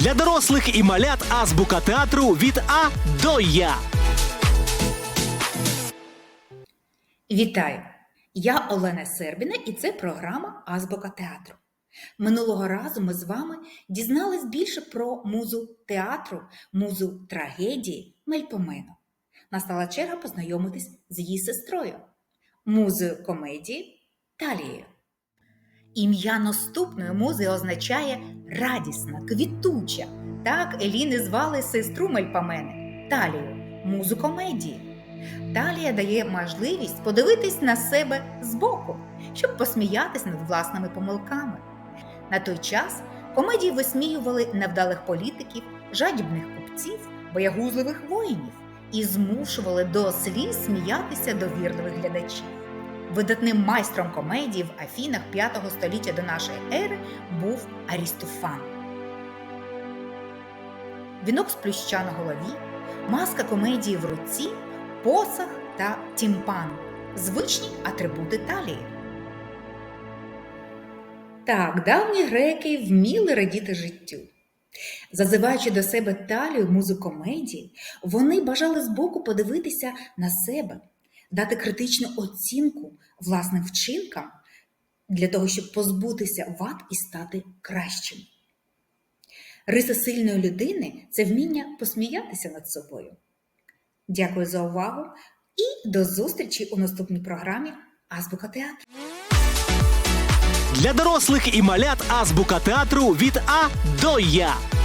Для дорослих і малят азбука театру від А до Я. Вітаю! Я Олена Сербіна і це програма Азбука театру. Минулого разу ми з вами дізнались більше про музу театру, музу трагедії Мельпомену. Настала черга познайомитись з її сестрою, музою комедії Талією. Ім'я наступної музи означає радісна, квітуча. Так Еліни звали сестру Мельпомени Талію, музу комедії. Талія дає можливість подивитись на себе збоку, щоб посміятись над власними помилками. На той час комедії висміювали невдалих політиків, жадібних купців, боягузливих воїнів і змушували до сліз сміятися довірливих глядачів. Видатним майстром комедії в Афінах 5 століття до нашої ери був Арістофан. Вінок з плюща на голові, маска комедії в руці, посах та тімпан звичні атрибути талії. Так, давні греки вміли радіти життю. Зазиваючи до себе талію музу комедії, вони бажали збоку подивитися на себе, дати критичну оцінку власним вчинкам для того, щоб позбутися вад і стати кращим. Риса сильної людини це вміння посміятися над собою. Дякую за увагу і до зустрічі у наступній програмі Азбука театру. Для дорослих і малят азбука театру від А до Я.